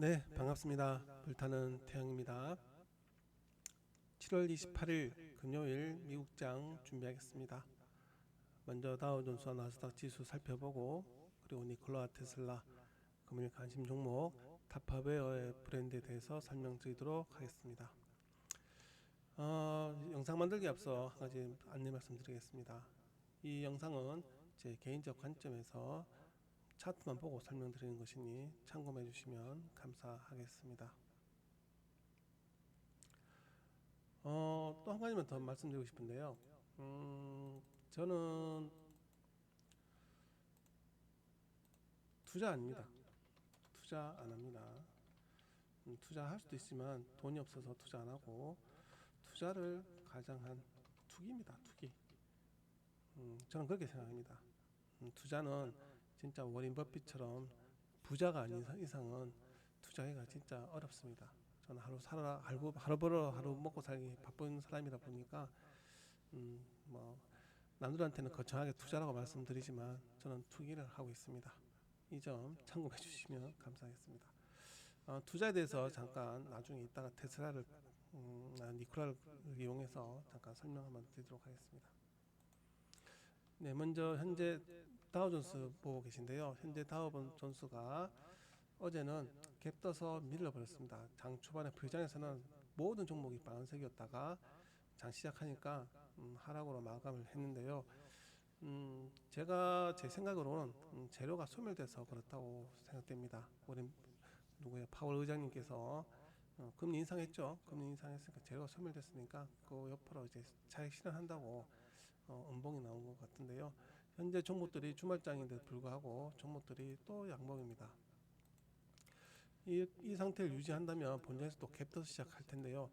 네, 반갑습니다. 불타는 태양입니다. 7월 28일 금요일 미국장 준비하겠습니다. 먼저 다우존스와 나스닥 지수 살펴보고 그리고 니콜라 테슬라 금일 관심 종목 타파웨어의 브랜드에 대해서 설명드리도록 하겠습니다. 어, 영상 만들기 앞서 한 가지 안내 말씀드리겠습니다. 이 영상은 제 개인적 관점에서 차트만 보고 설명드리는 것이니 참고해 주시면 감사하겠습니다. 어, 또 한 가지만 더 말씀드리고 싶은데요. 음, 저는 투자 아닙니다. 투자 안 합니다. 음, 투자할 수도 있지만 돈이 없어서 투자 안 하고 투자를 가장 한 투기입니다. 투기. 음, 저는 그렇게 생각합니다. 음, 투자는 진짜 워린 버핏처럼 부자가 아닌 이상- 이상은 투자하기가 진짜 어렵습니다. 저는 하루 살아 하루 하루 벌어 하루 먹고 살기 바쁜 사람이다 보니까 음, 뭐 남들한테는 거창하게 투자라고 말씀드리지만 저는 투기를 하고 있습니다. 이 점 참고해 주시면 감사하겠습니다. 어, 투자에 대해서 잠깐 나중에 이따가 테슬라를 음, 아, 니콜라를 이용해서 잠깐 설명 한번 드리도록 하겠습니다. 네, 먼저 현재 다우존스 보고 계신데요. 현재 다우존스가 어제는 갭 떠서 밀려버렸습니다. 장 초반에 부장에서는 모든 종목이 빨간색이었다가 장 시작하니까 음, 하락으로 마감을 했는데요. 음, 제가 제 생각으로는 음, 재료가 소멸돼서 그렇다고 생각됩니다. 우리 누구야 파월 의장님께서 어, 금리 인상했죠. 금리 인상했으니까 재료가 소멸됐으니까 그 옆으로 이제 차익 실현한다고 어, 음봉이 나온 것 같은데요. 현재 종목들이 주말장인데 불구하고 종목들이 또 양봉입니다. 이, 이 상태를 유지한다면 본장에서 또 갭터서 시작할 텐데요.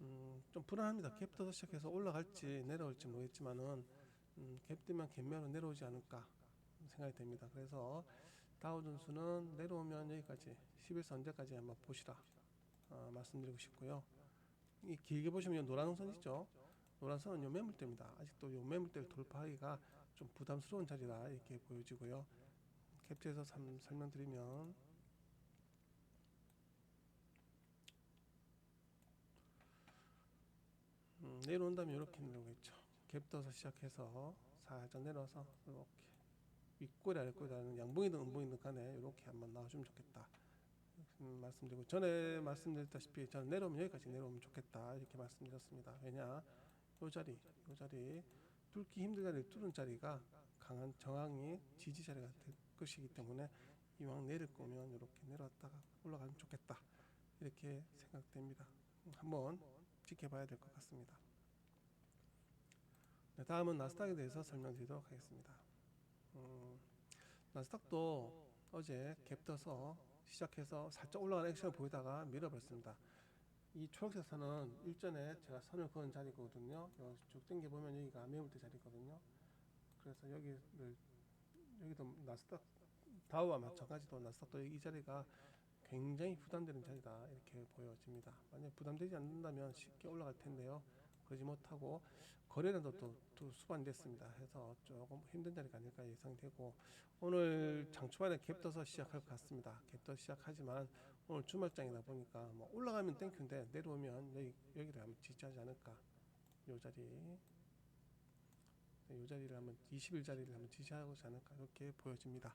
음, 좀 불안합니다. 갭터서 시작해서 올라갈지 내려올지 모르겠지만은 음, 갭 뜨면 갭매로 내려오지 않을까 생각이 됩니다. 그래서 다우존스는 내려오면 여기까지 11선 언제까지 한번 보시라 어, 말씀드리고 싶고요. 이 길게 보시면 요 노란 선 있죠. 노란 선은 요 매물대입니다. 아직도 요 매물대를 돌파하기가 좀 부담스러운 자리다 이렇게 보여지고요. 캡처해서 삼- 설명드리면 음, 내려온다면 이렇게 내려오겠죠. 갭 떠서 시작해서 살짝 내려서 이렇게 윗꼬리 아랫꼬리라는 양봉이든 음봉이든 간에 이렇게 한번 나와주면 좋겠다. 음, 말씀드리고 전에 말씀드렸다시피 저는 내려오면 여기까지 내려오면 좋겠다 이렇게 말씀드렸습니다. 왜냐 요 자리 요 자리 뚫기 자리를 뚫은 자리가 강한 저항이 지지 자리가 될 것이기 때문에 이왕 내릴 거면 이렇게 내려왔다가 올라가면 좋겠다 이렇게 생각됩니다. 음, 한번 지켜봐야 될 것 같습니다. 네, 다음은 나스닥에 대해서 설명드리도록 하겠습니다. 음, 나스닥도 어제 갭 떠서 시작해서 살짝 올라가는 액션을 보이다가 밀어버렸습니다. 이 초록색 선은 일전에 제가 선을 그은 자리거든요. 쭉 당겨 보면 여기가 매물대 자리거든요. 그래서 여기를 여기도 나스닥 다우와 마찬가지도 나스닥도 이 자리가 굉장히 부담되는 자리다 이렇게 보여집니다. 만약 부담되지 않는다면 쉽게 올라갈 텐데요. 그러지 못하고 거래량도 또, 또 수반됐습니다. 해서 조금 힘든 자리가 아닐까 예상되고 오늘 장초반에 갭 떠서 시작할 것 같습니다. 갭떠 시작하지만 오늘 주말장이다 보니까 뭐 올라가면 땡큐인데 내려오면 여기 여기를 한번 지지하지 않을까. 요 자리 네, 요 자리를 한번 20일 자리를 한번 지지하지 않을까 이렇게 보여집니다.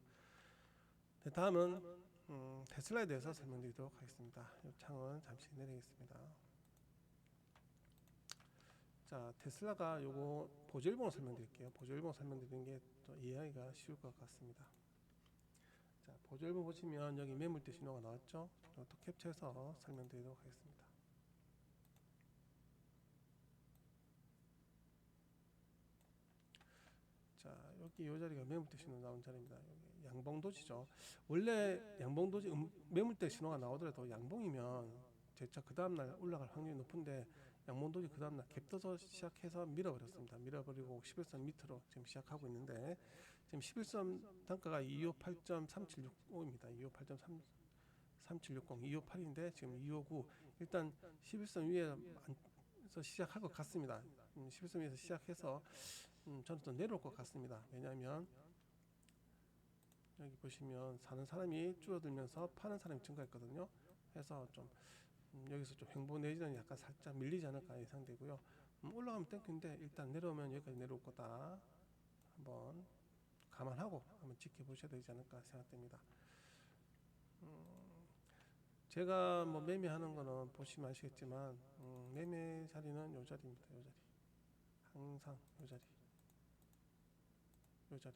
네, 다음은 음, 테슬라에 대해서 설명드리도록 하겠습니다. 이 창은 잠시 내리겠습니다. 자, 테슬라가 요거 보조일봉을 설명드릴게요. 보조일봉 설명드리는 게 또 이해하기가 쉬울 것 같습니다. 자, 보조일봉 보시면 여기 매물대 신호가 나왔죠? 이것도 캡처해서 설명드리도록 하겠습니다. 자, 여기 이 자리가 매물대 신호 나온 자리입니다. 여기 양봉도지죠. 원래 양봉도지 음, 매물대 신호가 나오더라도 양봉이면 재차 그 다음날 올라갈 확률이 높은데 양봉도지 그 다음날 갭 떠서 시작해서 밀어버렸습니다. 밀어버리고 11선 밑으로 지금 시작하고 있는데 지금 11선 단가가 258.3765입니다. 258.3760, 258인데 지금 259 일단 11선 위에서 시작할 것 같습니다. 음, 11선 위에서 시작해서 음, 저는 또 내려올 것 같습니다. 왜냐하면 여기 보시면 사는 사람이 줄어들면서 파는 사람이 증가했거든요. 해서 좀 음, 여기서 좀 횡보 내지는 약간 살짝 밀리지 않을까 예상되고요. 음, 올라가면 땡큐인데 일단 내려오면 여기까지 내려올 거다. 한번 감안하고 한번 지켜보셔야 되지 않을까 생각됩니다. 음, 제가 뭐 매매하는 거는 보시면 아시겠지만 음, 매매 자리는 요 자리입니다. 요 자리. 항상 요 자리. 요 자리.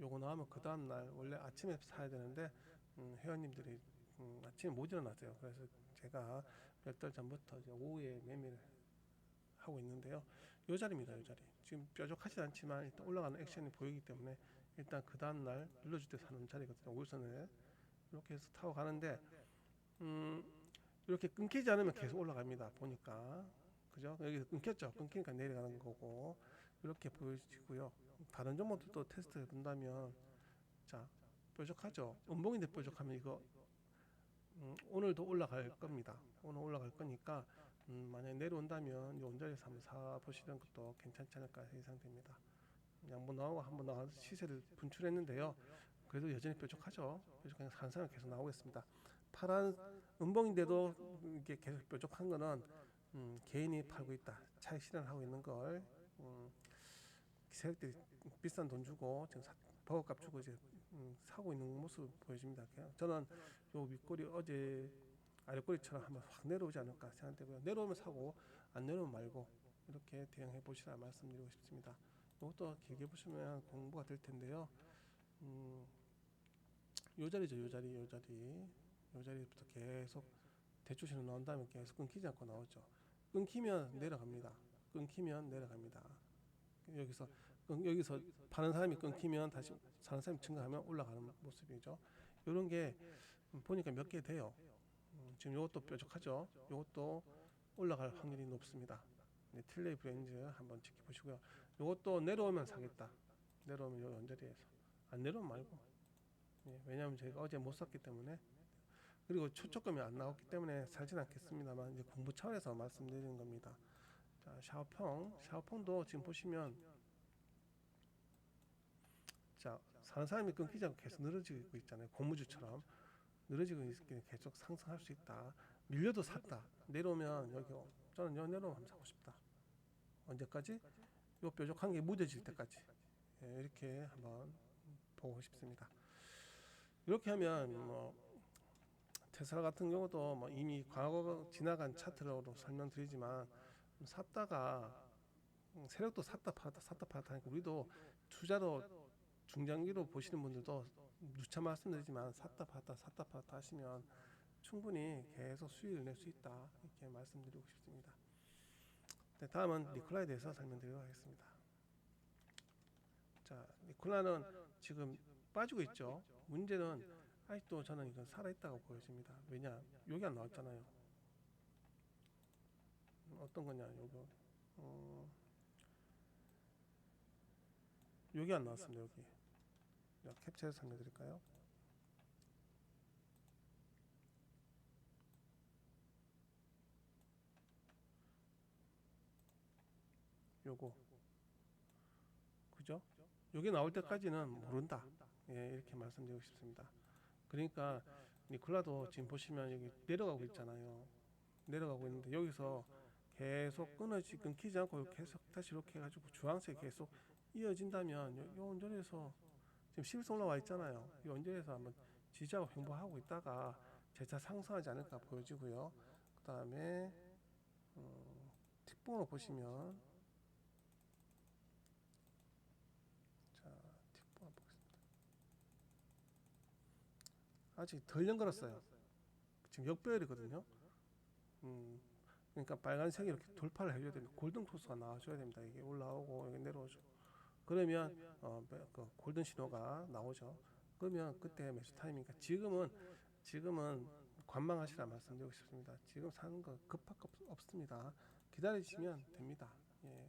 요거 나오면 그 다음 날 원래 아침에 사야 되는데 음, 회원님들이 음, 아침에 못 일어나세요. 그래서 제가 몇 달 전부터 오후에 매매를 하고 있는데요. 요 자리입니다. 요 자리. 지금 뾰족하지 않지만 일단 올라가는 액션이 보이기 때문에 일단 그 다음 날 눌러줄 때 사는 자리거든요. 우선을 이렇게 해서 타고 가는데 음, 이렇게 끊기지 않으면 계속 올라갑니다. 보니까 그죠? 여기 끊겼죠. 끊기니까 내려가는 거고 이렇게 보여지고요. 다른 종목들도 테스트 해 본다면 자 뾰족하죠. 음봉인데 뾰족하면 이거 음, 오늘도 올라갈 겁니다. 오늘 올라갈 거니까 음, 만약에 내려온다면 이 원자리에서 한번 사 보시는 것도 괜찮지 않을까 예상됩니다. 양분 나오고 한번 나와서 시세를 분출했는데요. 그래도 여전히 뾰족하죠. 뾰족한 상상은 계속 나오겠습니다. 파란 음봉인데도 이게 계속 뾰족한 거는 음, 개인이 팔고 있다. 차익 실현을 하고 있는 걸 음, 세력들이 비싼 돈 주고 지금 사, 버거값 주고 이제 음, 사고 있는 모습 보여집니다. 저는 요 윗꼬리 어제 아랫꼬리처럼 한번 확 내려오지 않을까 생각되고요. 내려오면 사고 안 내려오면 말고 이렇게 대응해 보시라 말씀드리고 싶습니다. 이것도 길게 보시면 공부가 될 텐데요. 음, 요 자리죠, 요 자리, 요 자리, 요 자리부터 계속 대추신호 나온 다음에 계속 끊기지 않고 나오죠. 끊기면 내려갑니다. 끊기면 내려갑니다. 여기서 끊- 여기서 파는 사람이 끊기면 다시 사는 사람이 증가하면 올라가는 모습이죠. 이런 게 보니까 몇 개 돼요. 음, 지금 이것도 뾰족하죠. 이것도 올라갈 확률이 높습니다. 네, 틸레이 브랜즈 한번 지켜보시고요. 이것도 내려오면 사겠다. 내려오면 요 연자리에서 안 내려오면 말고. 예, 왜냐하면 제가 어제 못 샀기 때문에 그리고 초점이 안 나왔기 때문에 살진 않겠습니다만 이제 공부 차원에서 말씀드리는 겁니다. 자, 샤오펑, 샤오펑도 지금 보시면 자 사는 사람이 끊기지 않고 계속 늘어지고 있잖아요. 고무줄처럼 늘어지고 있기 계속 상승할 수 있다. 밀려도 샀다. 내려오면 여기 저는 여 내려오면 사고 싶다. 언제까지? 요 뾰족한 게 무뎌질 때까지 예, 이렇게 한번 보고 싶습니다. 이렇게 하면 뭐 테슬라 같은 경우도 뭐 이미 과거 지나간 차트로 설명드리지만 샀다가 음, 세력도 샀다 팔았다 샀다 팔았다 하니까 우리도 투자로 중장기로 보시는 분들도 누차 말씀드리지만 샀다 팔았다 샀다 팔았다 하시면 충분히 계속 수익을 낼 수 있다 이렇게 말씀드리고 싶습니다. 네, 다음은 니콜라에 대해서 설명드리도록 하겠습니다. 자, 니콜라는 지금 빠지고 있죠. 문제는 아직도 저는 이건 살아있다고 보여집니다. 왜냐? 여기 안 나왔잖아요. 음, 어떤 거냐, 요거. 어, 여기 안 나왔습니다, 여기. 자, 캡처해서 설명드릴까요? 요거. 그죠? 여기 나올 때까지는 모른다. 예, 이렇게 말씀드리고 싶습니다. 그러니까 니콜라도 지금 보시면 여기 내려가고 있잖아요. 내려가고 있는데 여기서 계속 끊어지 끊기지 않고 계속 다시 이렇게 해가지고 주황색 계속 이어진다면 요, 요 언저리에서 지금 11선 올라와 있잖아요. 이 언저리에서 한번 지지하고 횡보하고 있다가 재차 상승하지 않을까 보여지고요. 그 다음에 음, 틱봉으로 보시면 자 틱봉 보겠습니다. 아직 덜 연결었어요. 지금 역배열이거든요. 음, 그러니까 빨간색이 이렇게 돌파를 해줘야 됩니다. 골든 코스가 나와줘야 됩니다. 이게 올라오고 여기 내려오죠. 그러면 어, 매- 그 골든 신호가 나오죠. 그러면 그때 매수 타임이니까 지금은 지금은 관망하시라 말씀드리고 싶습니다. 지금 사는 거 급할 거 없- 없습니다. 기다리시면 됩니다. 예.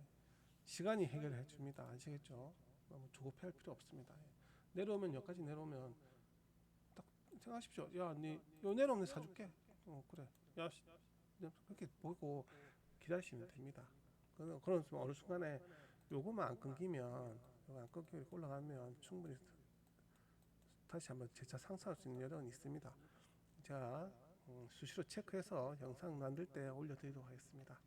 시간이 해결해 줍니다. 아시겠죠? 너무 조급해할 필요 없습니다. 예. 내려오면 여기까지 내려오면 딱 생각하십시오. 야, 니요 내려오면 사줄게. 어, 그래. 야, 그렇게 보고 기다리시면 됩니다. 그런 그런 어느 순간에 요거만 안 끊기면 요거 안 끊기고 이렇게 올라가면 충분히 다시 한번 재차 상승할 수 있는 여력은 있습니다. 제가 음, 수시로 체크해서 영상 만들 때 올려드리도록 하겠습니다.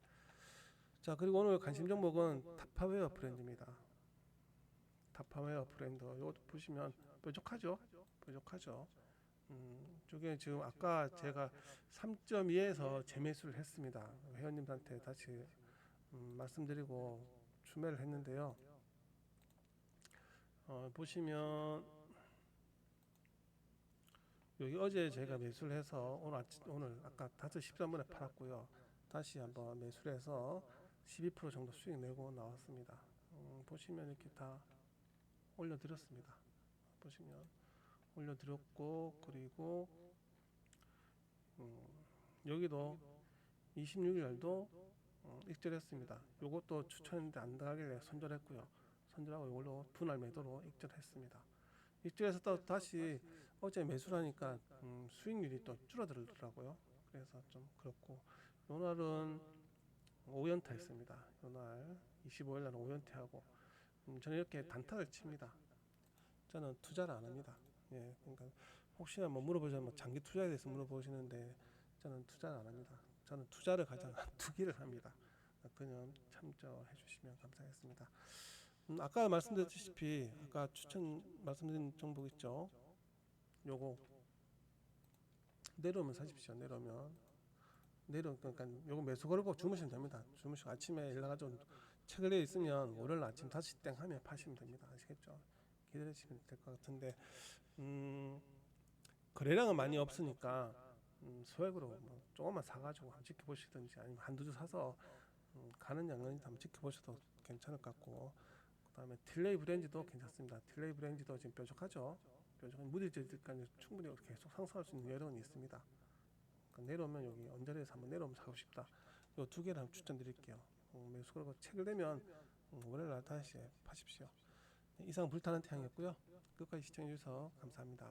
자 그리고 오늘 관심 종목은 타파웨어 브랜드입니다. 타파웨어 브랜드 이거 보시면 뾰족하죠? 뾰족하죠. 음, 저게 지금 아까 제가 3.2에서 재매수를 했습니다. 회원님들한테 다시 음, 말씀드리고 추매를 했는데요. 어, 보시면 여기 어제 제가 매수를 해서 오늘 아침, 오늘 아까 5시 13분에 팔았고요. 다시 한번 매수를 해서 12% 정도 수익 내고 나왔습니다. 음, 보시면 이렇게 다 올려드렸습니다. 보시면 올려드렸고 그리고 음, 여기도 26일 날도 어, 익절했습니다. 요것도 추천했는데 안 들어가길래 손절했고요. 손절하고 이걸로 분할 매도로 익절했습니다. 익절해서 또 다시 어제 매수하니까 음, 수익률이 또 줄어들더라고요. 그래서 좀 그렇고 요날은 5연타 했습니다. 요날 25일 날은 5연타하고 음, 저는 이렇게 단타를 칩니다. 저는 투자를 안 합니다. 예, 그러니까 혹시나 뭐 물어보자면 뭐 장기 투자에 대해서 물어보시는데 저는 투자를 안 합니다. 저는 투자를 가장 투기를 합니다. 그냥 참조해 주시면 감사하겠습니다. 음, 아까 말씀드렸다시피 아까 추천 말씀드린 정보 있죠. 요거 내려오면 사십시오. 내려오면 내려 그러니까 요거 매수 걸고 주무시면 됩니다. 주무시고 아침에 일어나가지고 책을 내 있으면 월요일 아침 다시 땡 하면 파시면 됩니다. 아시겠죠? 기다리시면 될 것 같은데 음, 거래량은 많이 없으니까 음, 소액으로 뭐 조금만 사가지고 한번 지켜보시든지 아니면 한두 주 사서 음, 가는 양은 한번 지켜보셔도 괜찮을 것 같고 그다음에 딜레이 브랜지도 괜찮습니다. 딜레이 브랜지도 지금 뾰족하죠. 뾰족한 무디즈까지 충분히 계속 상승할 수 있는 여력은 있습니다. 그러니까 내려오면 여기 언저리에서 한번 내려오면 사고 싶다. 이 두 개를 한번 추천드릴게요. 음, 매수 걸고 책을 내면 음, 월요일 날 다시 파십시오. 네, 이상 불타는 태양이었고요. 끝까지 시청해 주셔서 감사합니다.